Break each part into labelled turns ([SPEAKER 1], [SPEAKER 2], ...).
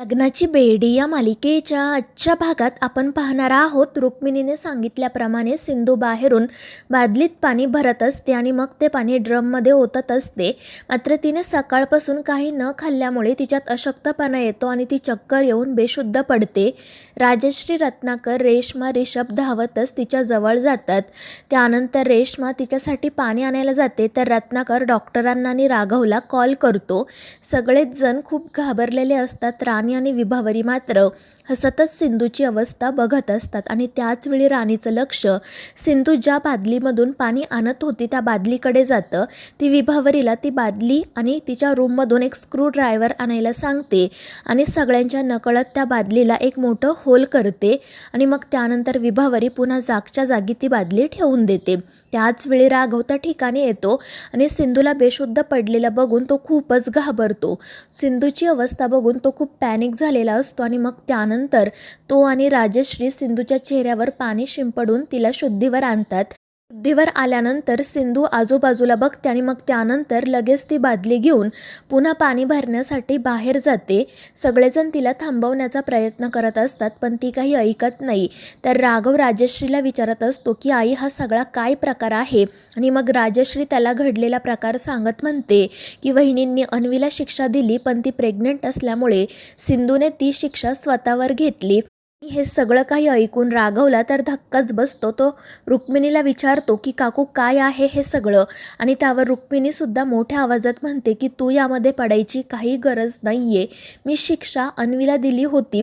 [SPEAKER 1] लग्नाची बेडी या मालिकेच्या आजच्या भागात आपण पाहणार आहोत. रुक्मिणीने सांगितल्याप्रमाणे सिंधू बाहेरून बादलीत पाणी भरत असते आणि मग ते पाणी ड्रममध्ये ओतत असते. मात्र तिने सकाळपासून काही न खाल्ल्यामुळे तिच्यात अशक्तपणा येतो आणि ती चक्कर येऊन बेशुद्ध पडते. राजश्री रत्नाकर रेश्मा रिषभ धावतच तिच्या जवळ जातात. त्यानंतर रेश्मा तिच्यासाठी पाणी आणायला जाते. तर रत्नाकर डॉक्टरांना आणि राघवला कॉल करतो. सगळेच जण खूप घाबरलेले असतात. राणी आणि विभावरी मात्र हसतच सिंधूची अवस्था बघत असतात आणि त्याचवेळी राणीचं लक्ष सिंधू ज्या बादलीमधून पाणी आणत होती त्या बादलीकडे जातं. ती विभावरीला ती बादली आणि तिच्या रूममधून एक स्क्रू ड्रायव्हर आणायला सांगते आणि सगळ्यांच्या नकळत त्या बादलीला एक मोठं होल करते आणि मग त्यानंतर विभावरी पुन्हा जागच्या जागी ती बादली ठेवून देते. त्याच वेळी राघव त्या ठिकाणी येतो आणि सिंधूला बेशुद्ध पडलेला बघून तो खूपच घाबरतो. सिंधूची अवस्था बघून तो खूप पॅनिक झालेला असतो आणि मग त्यानंतर तो आणि राजश्री सिंधूच्या चेहऱ्यावर पाणी शिंपडून तिला शुद्धीवर आणतात. शुद्धीवर आल्यानंतर सिंधू आजूबाजूला बघते आणि मग त्यानंतर लगेच ती बादली घेऊन पुन्हा पाणी भरण्यासाठी बाहेर जाते. सगळेजण तिला थांबवण्याचा प्रयत्न करत असतात पण ती काही ऐकत नाही. तर राघव राजश्रीला विचारत असतो की आई हा सगळा काय प्रकार आहे? आणि मग राजश्री त्याला घडलेला प्रकार सांगत म्हणते की वहिनींनी अन्वीला शिक्षा दिली पण ती प्रेग्नंट असल्यामुळे सिंधूने ती शिक्षा स्वतःवर घेतली. हे सगळं काही ऐकून रागवला तर धक्काच बसतो. तो रुक्मिणीला विचारतो की काकू काय आहे हे सगळं? आणि त्यावर रुक्मिणीसुद्धा मोठ्या आवाजात म्हणते की तू यामध्ये पडायची काही गरज नाही आहे मी शिक्षा अन्वीला दिली होती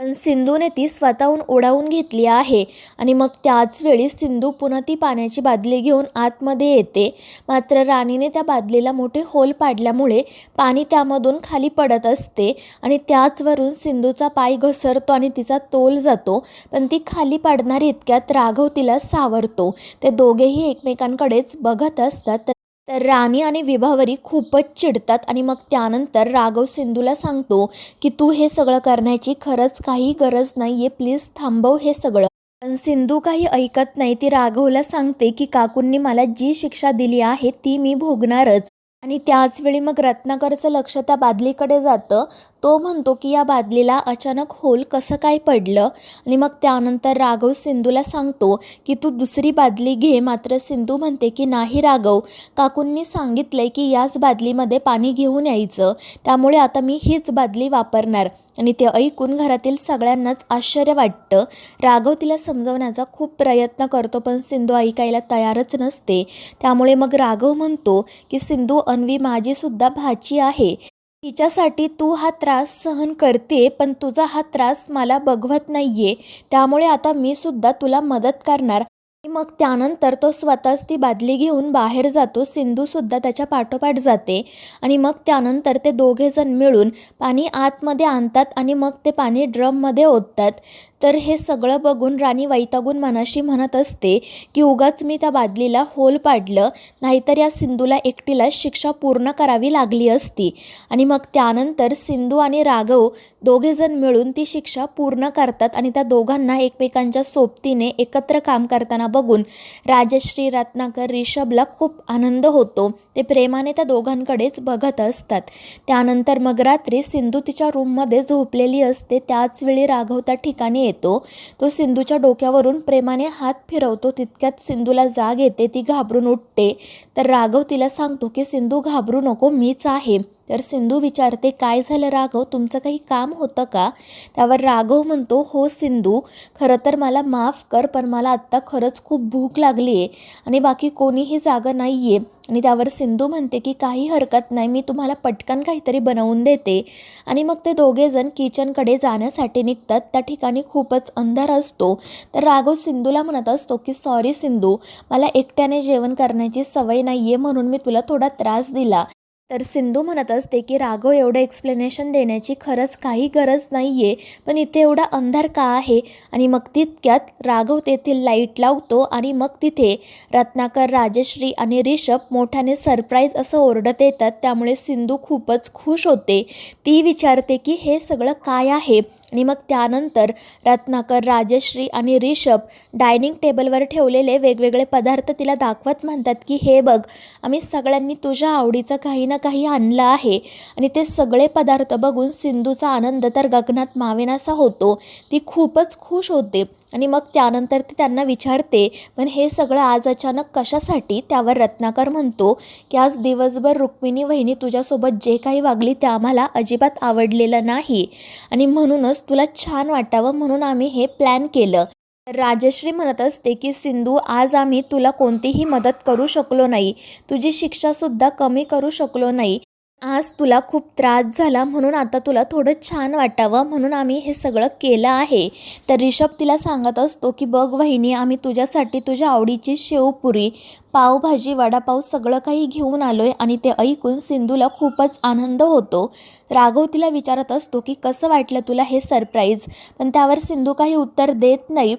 [SPEAKER 1] पण सिंधूने ती स्वतःहून ओढावून घेतली आहे. आणि मग त्याचवेळी सिंधू पुन्हा ती पाण्याची बादली घेऊन आतमध्ये येते. मात्र राणीने त्या बादलीला मोठे होल पाडल्यामुळे पाणी त्यामधून खाली पडत असते आणि त्याचवरून सिंधूचा पाय घसरतो आणि तिचा तोल जातो. पण ती खाली पाडणारी इतक्यात राघव तिला सावरतो. ते दोघेही एकमेकांकडेच बघत असतात. तर राणी आणि विभावरी खूपच चिडतात आणि मग त्यानंतर राघव सिंधूला सांगतो की तू हे सगळं करण्याची खरंच काही गरज नाही आहे प्लीज थांबव हे सगळं. पण सिंधू काही ऐकत नाही ती राघवला सांगते की काकूंनी मला जी शिक्षा दिली आहे ती मी भोगणारच. आणि त्याचवेळी मग रत्नाकरचं लक्ष त्या बादलीकडे जातं. तो म्हणतो की या बादलीला अचानक होल कसं काय पडलं? आणि मग त्यानंतर राघव सिंधूला सांगतो की तू दुसरी बादली घे मात्र सिंधू म्हणते की नाही राघव. काकूंनी सांगितलंय की याच बादलीमध्ये पाणी घेऊन यायचं. त्यामुळे आता मी हीच बादली वापरणार. आणि ते ऐकून घरातील सगळ्यांनाच आश्चर्य वाटतं. राघव तिला समजवण्याचा खूप प्रयत्न करतो पण सिंधू ऐकायला तयारच नसते. त्यामुळे मग राघव म्हणतो की सिंधू अन्वी माझीसुद्धा भाची आहे. तिच्यासाठी तू हा त्रास सहन करते पण तुझा हा त्रास मला बघवत नाहीये. त्यामुळे आता मी सुद्धा तुला मदत करणार. आणि मग त्यानंतर तो स्वतःच ती बादली घेऊन बाहेर जातो. सिंधूसुद्धा त्याच्या पाठोपाठ जाते. आणि मग त्यानंतर ते दोघेजण मिळून पाणी आतमध्ये आणतात आणि मग ते पाणी ड्रममध्ये ओततात. तर हे सगळं बघून राणी वैतागून मनाशी म्हणत असते की उगाच मी त्या बादलीला होल पाडलं नाहीतर या सिंधूला एकटीला शिक्षा पूर्ण करावी लागली असती. आणि मग त्यानंतर सिंधू आणि राघव दोघेजण मिळून ती शिक्षा पूर्ण करतात आणि त्या दोघांना एकमेकांच्या सोबतीने एकत्र काम करताना बघून राजश्री रत्नाकर रिषभला खूप आनंद होतो. ते प्रेमाने त्या दोघांकडेच बघत असतात. त्यानंतर मग रात्री सिंधू तिच्या रूममध्ये झोपलेली असते. त्याचवेळी राघव त्या ठिकाणी येतो. तो सिंधूच्या डोक्यावरून प्रेमाने हात फिरवतो. तितक्यात सिंधूला जाग येते. ती घाबरून उठते. तर राघव तिला सांगतो की सिंधू घाबरू नको. मीच आहे. तर सिंधू विचारते काय झालं राघव? तुमचं काही काम होतं का? त्यावर राघव म्हणतो हो सिंधू खरं तर मला माफ कर पण मला आत्ता खरंच खूप भूक लागली आहे आणि बाकी कोणीही जागा नाही आहे आणि त्यावर सिंधू म्हणते की काही हरकत नाही मी तुम्हाला पटकन काहीतरी बनवून देते. आणि मग ते दोघेजण किचनकडे जाण्यासाठी निघतात. त्या ठिकाणी खूपच अंधार असतो. तर राघव सिंधूला म्हणत असतो की सॉरी सिंधू मला एकट्याने जेवण करण्याची सवय नाही आहे म्हणून मी तुला थोडा त्रास दिला. तर सिंधू म्हणत असते की राघव एवढं एक्सप्लेनेशन देण्याची खरंच काही गरज नाही आहे पण इथे एवढा अंधार का आहे? आणि मग तितक्यात राघव तेथील लाइट लावतो आणि मग तिथे रत्नाकर राजश्री आणि रिषभ मोठ्याने सरप्राईज असं ओरडत येतात. त्यामुळे सिंधू खूपच खुश होते. ती विचारते की हे सगळं काय आहे? आणि मग त्यानंतर रत्नाकर राजश्री आणि रिषभ डायनिंग टेबलवर ठेवलेले वेगवेगळे पदार्थ तिला दाखवत म्हणतात की हे बघ आम्ही सगळ्यांनी तुझ्या आवडीचं काही ना काही आणलं आहे आणि ते सगळे पदार्थ बघून सिंधूचा आनंद तर गगनात मावेनासा होतो. ती खूपच खुश होते. आणि मग त्यानंतर ती त्यांना विचारते पण हे सगळं आज अचानक कशासाठी? त्यावर रत्नाकर म्हणतो की आज दिवसभर रुक्मिणी वहिनी तुझ्यासोबत जे काही वागली ते आम्हाला अजिबात आवडलेलं नाही. आणि म्हणूनच तुला छान वाटावं म्हणून आम्ही हे प्लॅन केलं. राजश्री म्हणत असते की सिंधू आज आम्ही तुला कोणतीही मदत करू शकलो नाही. तुझी शिक्षासुद्धा कमी करू शकलो नाही. आज तुला खूप त्रास झाला म्हणून आता तुला थोडं छान वाटावं म्हणून आम्ही हे सगळं केलं आहे. तर रिषभ तिला सांगत असतो की बघ वहिनी आम्ही तुझ्यासाठी तुझ्या आवडीची शेवपुरी पावभाजी वडापाव सगळं काही घेऊन आलो आहे आणि ते ऐकून सिंधूला खूपच आनंद होतो. राघव तिला विचारत असतो की कसं वाटलं तुला हे सरप्राईज? पण त्यावर सिंधू काही उत्तर देत नाही.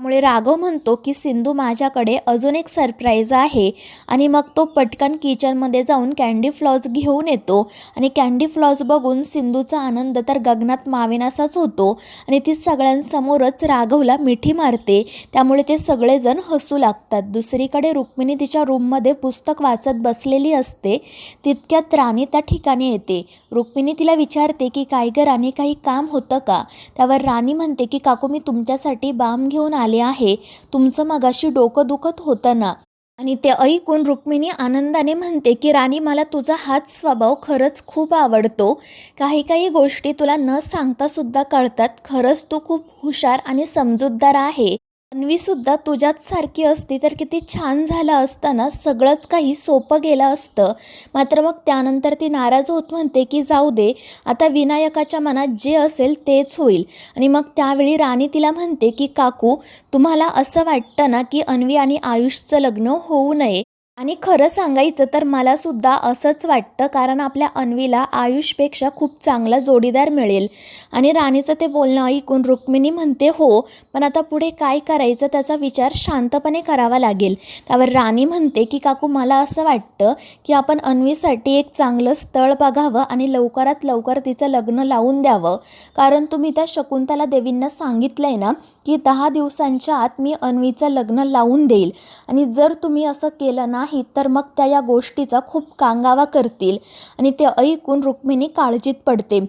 [SPEAKER 1] त्यामुळे राघव म्हणतो की सिंधू माझ्याकडे अजून एक सरप्राईज आहे आणि मग तो पटकन किचनमध्ये जाऊन कॅन्डी फ्लॉज घेऊन येतो. आणि कॅन्डी फ्लॉज बघून सिंधूचा आनंद तर गगनात मावेनासाच होतो आणि ती सगळ्यांसमोरच राघवला मिठी मारते. त्यामुळे ते सगळेजण हसू लागतात. दुसरीकडे रुक्मिणी तिच्या रूममध्ये पुस्तक वाचत बसलेली असते. तितक्यात राणी त्या ठिकाणी येते. रुक्मिणी तिला विचारते की काय गं राणी काही काम होतं का? त्यावर राणी म्हणते की काकू मी तुमच्यासाठी बाम घेऊन आले आहे. तुमचं मगाशी डोकं दुखत होतं ना? आणि ते ऐकून रुक्मिणी आनंदाने म्हणते की राणी मला तुझा हाच स्वभाव खरंच खूप आवडतो. काही काही गोष्टी तुला न सांगतासुद्धा कळतात. खरंच तू खूप हुशार आणि समजूतदार आहे. अन्वीसुद्धा तुझ्याच सारखी असती तर किती छान झालं असतं ना सगळंच काही सोपं गेलं असतं. मात्र मग त्यानंतर ती नाराज होत म्हणते की जाऊ दे आता विनायकाच्या मनात जे असेल तेच होईल. आणि मग त्यावेळी राणी तिला म्हणते की काकू तुम्हाला असं वाटतं ना की अन्वी आणि आयुषचं लग्न होऊ नये? आणि खरं सांगायचं तर मलासुद्धा असंच वाटतं कारण आपल्या अन्वीला आयुषपेक्षा खूप चांगला जोडीदार मिळेल. आणि राणीचं ते बोलणं ऐकून रुक्मिणी म्हणते हो पण आता पुढे काय करायचं त्याचा विचार शांतपणे करावा लागेल. त्यावर राणी म्हणते की काकू मला असं वाटतं की आपण अन्वीसाठी एक चांगलं स्थळ बघावं आणि लवकरात लवकर तिचं लग्न लावून द्यावं. कारण तुम्ही त्या शकुंतला देवींना सांगितलं आहे ना की दहा दिवसांच्या आत मी अन्वीचं लग्न लावून देईल. आणि जर तुम्ही असं केलं नाही तर मग त्या या गोष्टीचा खूप कांगावा करतील. आणि ते ऐकून रुक्मिणी काळजीत पडते.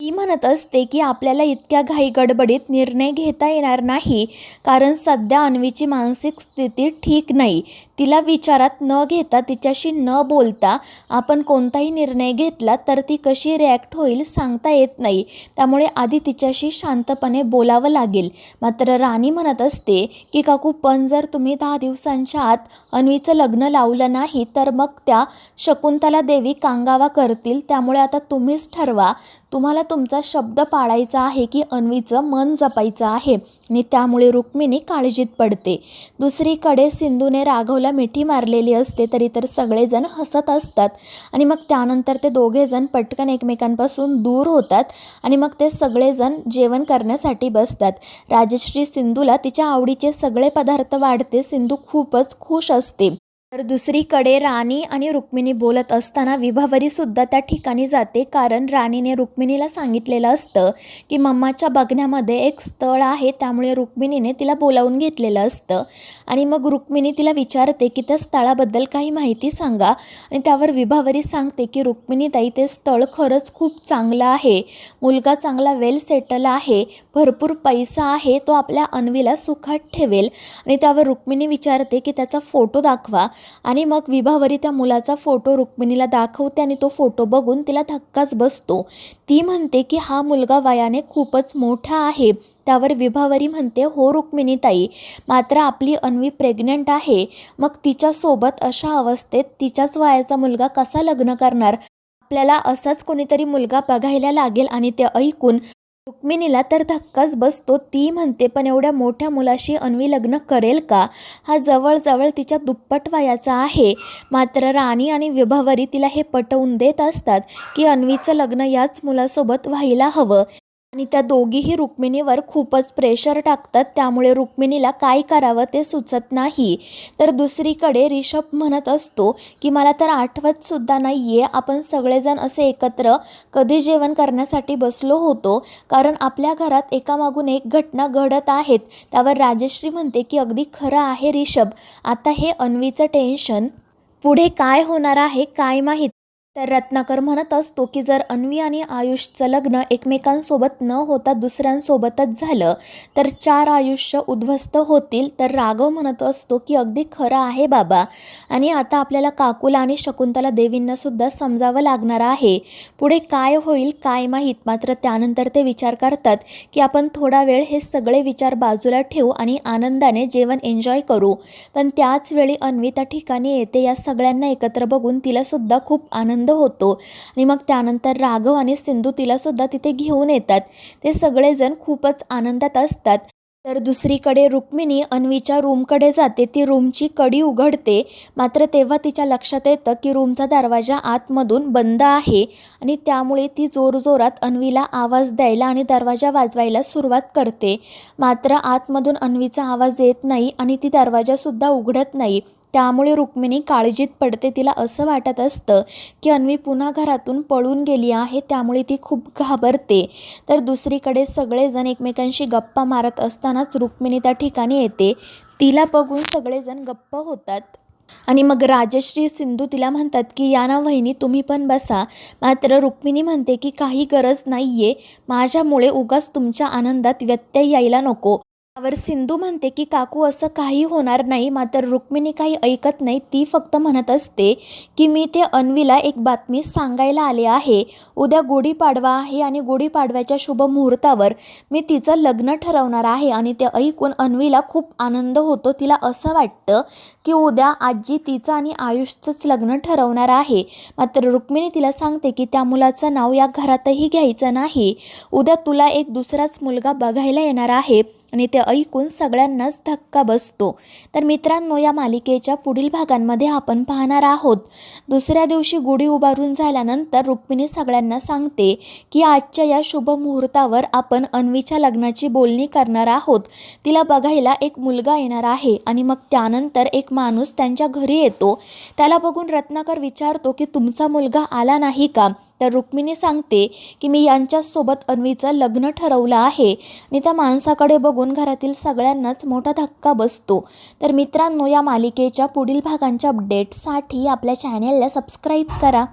[SPEAKER 1] ती म्हणत असते की आपल्याला इतक्या घाई गडबडीत निर्णय घेता येणार नाही कारण सध्या अन्वीची मानसिक स्थिती ठीक नाही. तिला विचारात न घेता तिच्याशी न बोलता आपण कोणताही निर्णय घेतला तर ती कशी रिॲक्ट होईल सांगता येत नाही. त्यामुळे आधी तिच्याशी शांतपणे बोलावं लागेल. मात्र राणी म्हणत असते की काकू पण जर तुम्ही दहा दिवसांच्या आत अन्वीचं लग्न लावलं नाही तर मग त्या शकुंतला देवी कांगावा करतील. त्यामुळे आता तुम्हीच ठरवा. तुम्हाला तुमचा शब्द पाळायचा आहे की अन्वीचं मन जपायचं आहे आणि त्यामुळे रुक्मिणी काळजीत पडते. दुसरीकडे सिंधूने राघवला मिठी मारलेली असते तरी तर सगळेजण हसत असतात. आणि मग त्यानंतर ते दोघेजण पटकन एकमेकांपासून दूर होतात आणि मग ते सगळेजण जेवण करण्यासाठी बसतात. राजश्री सिंधूला तिच्या आवडीचे सगळे पदार्थ वाढते सिंधू खूपच खुश असते. तर दुसरीकडे राणी आणि रुक्मिणी बोलत असताना विभावरीसुद्धा त्या ठिकाणी जाते. कारण राणीने रुक्मिणीला सांगितलेलं असतं की मम्माच्या बघण्यामध्ये एक स्थळ आहे त्यामुळे रुक्मिणीने तिला बोलावून घेतलेलं असतं. आणि मग रुक्मिणी तिला विचारते की त्या स्थळाबद्दल काही माहिती सांगा. आणि त्यावर विभावरी सांगते की रुक्मिणीताई ते स्थळ खरंच खूप चांगलं आहे. मुलगा चांगला वेल सेटल आहे. भरपूर पैसा आहे. तो आपल्या अन्वीला सुखात ठेवेल. आणि त्यावर रुक्मिणी विचारते की त्याचा फोटो दाखवा. आणि मग विभावरी त्या मुलाचा फोटो रुक्मिणीला दाखवते आणि तो फोटो बघून तिला धक्काच बसतो. ती म्हणते की हा मुलगा वयाने खूपच मोठा आहे. त्यावर विभावरी म्हणते हो रुक्मिणीताई मात्र आपली अन्वी प्रेग्नंट आहे. मग तिच्यासोबत अशा अवस्थेत तिच्याच वयाचा मुलगा कसा लग्न करणार? आपल्याला असाच कोणीतरी मुलगा बघायला लागेल आणि ते ऐकून रुक्मिणीला तर धक्काच बसतो. ती म्हणते पण एवढ्या मोठ्या मुलाशी अन्वी लग्न करेल का? हा जवळजवळ तिच्या दुप्पट वयाचा आहे. मात्र राणी आणि विभावरी तिला हे पटवून देत असतात की अन्वीचं लग्न याच मुलासोबत व्हायला हवं. आणि त्या दोघीही रुक्मिणीवर खूपच प्रेशर टाकतात. त्यामुळे रुक्मिणीला काय करावं ते सुचत नाही. तर दुसरीकडे रिषभ म्हणत असतो की मला तर आठवतसुद्धा नाही आहे आपण सगळेजण असे एकत्र कधी जेवण करण्यासाठी बसलो होतो. कारण आपल्या घरात एकामागून एक घटना घडत आहेत. त्यावर राजश्री म्हणते की अगदी खरं आहे रिषभ. आता हे अन्वीचं टेन्शन पुढे काय होणार आहे? काय माहीत? तर रत्नाकर म्हणत असतो की जर अन्वी आणि आयुषचं लग्न एकमेकांसोबत न होता दुसऱ्यांसोबतच झालं तर चार आयुष्य उद्ध्वस्त होतील. तर राघव म्हणत असतो की अगदी खरं आहे बाबा. आणि आता आपल्याला काकूला आणि शकुंतला देवींनासुद्धा समजावं लागणार आहे. पुढे काय होईल काय माहीत. मात्र त्यानंतर ते विचार करतात की आपण थोडा वेळ हे सगळे विचार बाजूला ठेवू आणि आनंदाने जेवण एन्जॉय करू. पण त्याच वेळी अन्वी त्या ठिकाणी येते. या सगळ्यांना एकत्र बघून तिलासुद्धा खूप आनंद आनंद होतो. आणि मग त्यानंतर राघव आणि सिंधू तिलासुद्धा तिथे घेऊन येतात. ते सगळेजण खूपच आनंदात असतात. तर दुसरीकडे रुक्मिणी अन्वीच्या रूमकडे जाते. ती रूमची कडी उघडते. मात्र तेव्हा तिच्या लक्षात येतं की रूमचा दरवाजा आतमधून बंद आहे. आणि त्यामुळे ती जोरजोरात अन्वीला आवाज द्यायला आणि दरवाजा वाजवायला सुरुवात करते. मात्र आतमधून अन्वीचा आवाज येत नाही आणि ती दरवाजासुद्धा उघडत नाही. त्यामुळे रुक्मिणी काळजीत पडते तिला असं वाटत असतं की अन्वी पुन्हा घरातून पळून गेली आहे त्यामुळे ती खूप घाबरते. तर दुसरीकडे सगळेजण एकमेकांशी गप्पा मारत असतानाच रुक्मिणी त्या ठिकाणी येते. तिला बघून सगळेजण गप्प होतात. आणि मग राजश्री सिंधू तिला म्हणतात की या ना वहिनी तुम्ही पण बसा. मात्र रुक्मिणी म्हणते की काही गरज नाही आहे माझ्यामुळे उगाच तुमच्या आनंदात व्यत्यय यायला नको. त्यावर सिंधू म्हणते की काकू असं काही होणार नाही. मात्र रुक्मिणी काही ऐकत नाही. ती फक्त म्हणत असते की मी ते अन्वीला एक बातमी सांगायला आले आहे. उद्या गुढीपाडवा आहे आणि गुढीपाडव्याच्या शुभ मुहूर्तावर मी तिचं लग्न ठरवणार आहे आणि ते ऐकून अन्वीला खूप आनंद होतो. तिला असं वाटतं की उद्या आजी तिचं आणि आयुषचंच लग्न ठरवणार आहे. मात्र रुक्मिणी तिला सांगते की त्या मुलाचं नाव या घरातही घ्यायचं नाही. उद्या तुला एक दुसराच मुलगा बघायला येणार आहे. आणि ते ऐकून सगळ्यांनाच धक्का बसतो. तर मित्रांनो या मालिकेच्या पुढील भागांमध्ये आपण पाहणार आहोत. दुसऱ्या दिवशी गुढी उभारून झाल्यानंतर रुक्मिणी सगळ्यांना सांगते की आजच्या या शुभ मुहूर्तावर आपण अन्वीच्या लग्नाची बोलणी करणार आहोत. तिला बघायला एक मुलगा येणार आहे आणि मग त्यानंतर एक माणूस त्यांच्या घरी येतो. त्याला बघून रत्नाकर विचारतो की तुमचा मुलगा आला नाही का? तर रुक्मिणी सांगते की मी यांच्यासोबत अन्वीचं लग्न ठरवलं आहे. आणि त्या माणसाकडे बघून घरातील सगळ्यांनाच मोठा धक्का बसतो. तर मित्रांनो या मालिकेच्या पुढील भागांच्या अपडेटसाठी आपल्या चॅनेलला सबस्क्राईब करा.